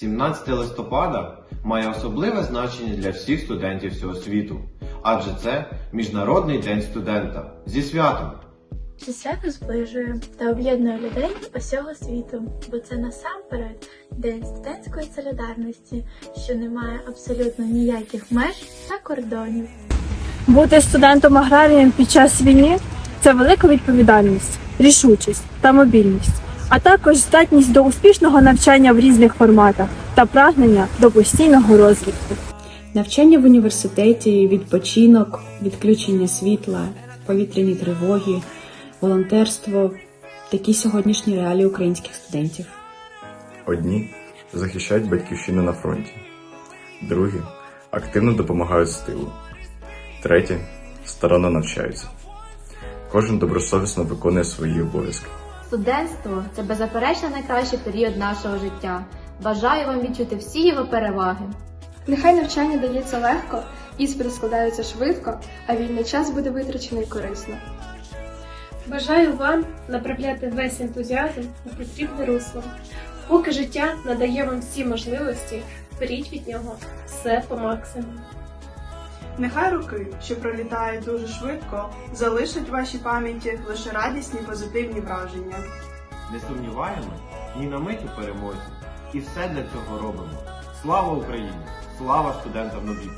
17 листопада має особливе значення для всіх студентів всього світу, адже це Міжнародний день студента зі святом. Це свято зближує та об'єднує людей усього світу, бо це насамперед день студентської солідарності, що не має абсолютно ніяких меж та кордонів. Бути студентом аграрієм під час війни це велика відповідальність, рішучість та мобільність, а також здатність до успішного навчання в різних форматах та прагнення до постійного розвитку. Навчання в університеті, відпочинок, відключення світла, повітряні тривоги, волонтерство такі сьогоднішні реалії українських студентів. Одні захищають батьківщину на фронті, другі активно допомагають з тилу, треті старанно навчаються. Кожен добросовісно виконує свої обов'язки. Студентство це беззаперечно найкращий період нашого життя. Бажаю вам відчути всі його переваги. Нехай навчання дається легко, іспити складаються швидко, а вільний час буде витрачений корисно. Бажаю вам направляти весь ентузіазм у потрібне русло. Поки життя надає вам всі можливості, беріть від нього все по максимуму. Нехай роки, що пролітають дуже швидко, залишать в вашій пам'яті лише радісні позитивні враження. Не сумніваємо ні на мить у перемозі. І все для цього робимо. Слава Україні! Слава студентам НОБІ!